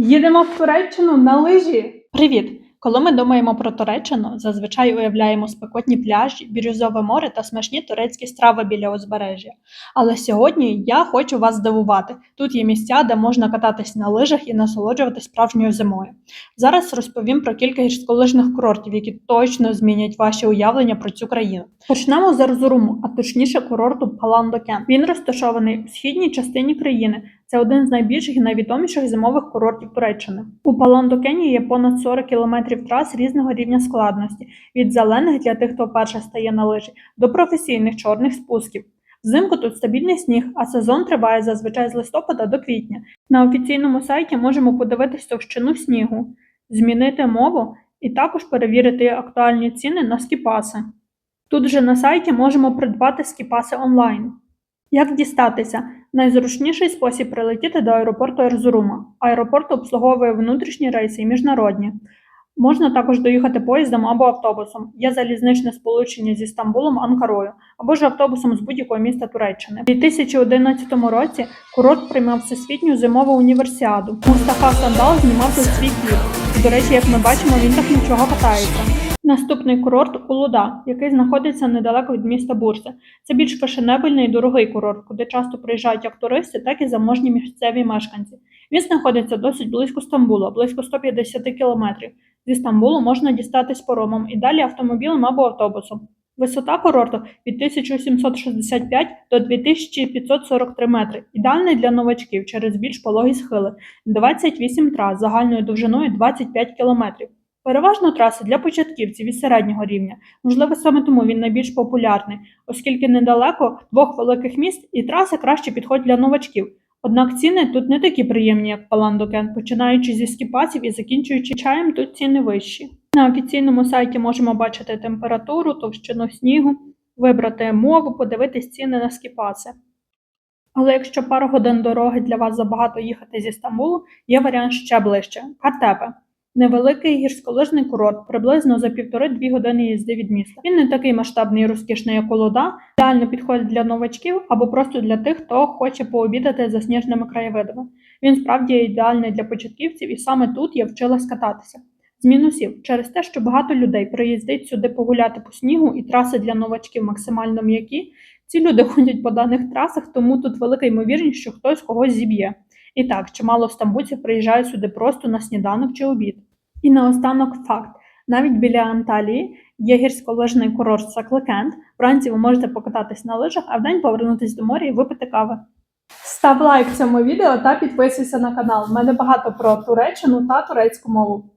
Їдемо в Туреччину на лижі. Привіт! Коли ми думаємо про Туреччину, зазвичай уявляємо спекотні пляжі, бірюзове море та смачні турецькі страви біля узбережжя. Але сьогодні я хочу вас здивувати. Тут є місця, де можна кататись на лижах і насолоджуватись справжньою зимою. Зараз розповім про кілька гірськолижних курортів, які точно змінять ваші уявлення про цю країну. Почнемо з Ерзуруму, а точніше курорту Паландокен. Він розташований у східній частині країни. Це один з найбільших і найвідоміших зимових курортів Туреччини. У Паландокені є понад 40 кілометрів трас різного рівня складності, від зелених для тих, хто вперше стає на лижі, до професійних чорних спусків. Взимку тут стабільний сніг, а сезон триває зазвичай з листопада до квітня. На офіційному сайті можемо подивитись товщину снігу, змінити мову і також перевірити актуальні ціни на скіпаси. Тут же на сайті можемо придбати скіпаси онлайн. Як дістатися? Найзручніший спосіб прилетіти до аеропорту Ерзурума. Аеропорт обслуговує внутрішні рейси і міжнародні. Можна також доїхати поїздом або автобусом. Є залізничне сполучення зі Стамбулом, Анкарою або ж автобусом з будь-якого міста Туреччини. У 2011 році курорт приймав всесвітню зимову універсіаду. Мустафа Сандал знімав тут свій кліп. До речі, як ми бачимо, він так нічого катається. Наступний курорт Улуда, який знаходиться недалеко від міста Бурси. Це більш фешенебельний і дорогий курорт, куди часто приїжджають як туристи, так і заможні місцеві мешканці. Він знаходиться досить близько Стамбула, близько 150 кілометрів. Зі Стамбулу можна дістатись паромом і далі автомобілем або автобусом. Висота курорту від 1765 до 2543 метри. Ідеальний для новачків через більш пологі схили. 28 трас загальною довжиною 25 кілометрів. Переважно траси для початківців і середнього рівня. Можливо, саме тому він найбільш популярний, оскільки недалеко двох великих міст і траси краще підходять для новачків. Однак ціни тут не такі приємні, як Паландокен, починаючи зі скіпасів і закінчуючи чаєм, тут ціни вищі. На офіційному сайті можемо бачити температуру, товщину снігу, вибрати мову, подивитись ціни на скіпаси. Але якщо пару годин дороги для вас забагато їхати зі Стамбулу, є варіант ще ближче Картепе. Невеликий гірськолижний курорт, приблизно за півтори-дві години їзди від міста. Він не такий масштабний і розкішний, як Улуда, ідеально підходить для новачків або просто для тих, хто хоче пообідати засніженими краєвидами. Він справді ідеальний для початківців, і саме тут я вчилась кататися. З мінусів через те, що багато людей приїздить сюди погуляти по снігу, і траси для новачків максимально м'які. Ці люди ходять по даних трасах, тому тут велика ймовірність, що хтось когось зіб'є. І так, чимало стамбульців приїжджають сюди просто на сніданок чи обід. І наостанок факт: навіть біля Анталії є гірськолижний курорт Сакликент. Вранці ви можете покататись на лижах, а вдень повернутися до моря і випити кави. Став лайк цьому відео та підписуйся на канал. У мене багато про Туреччину та турецьку мову.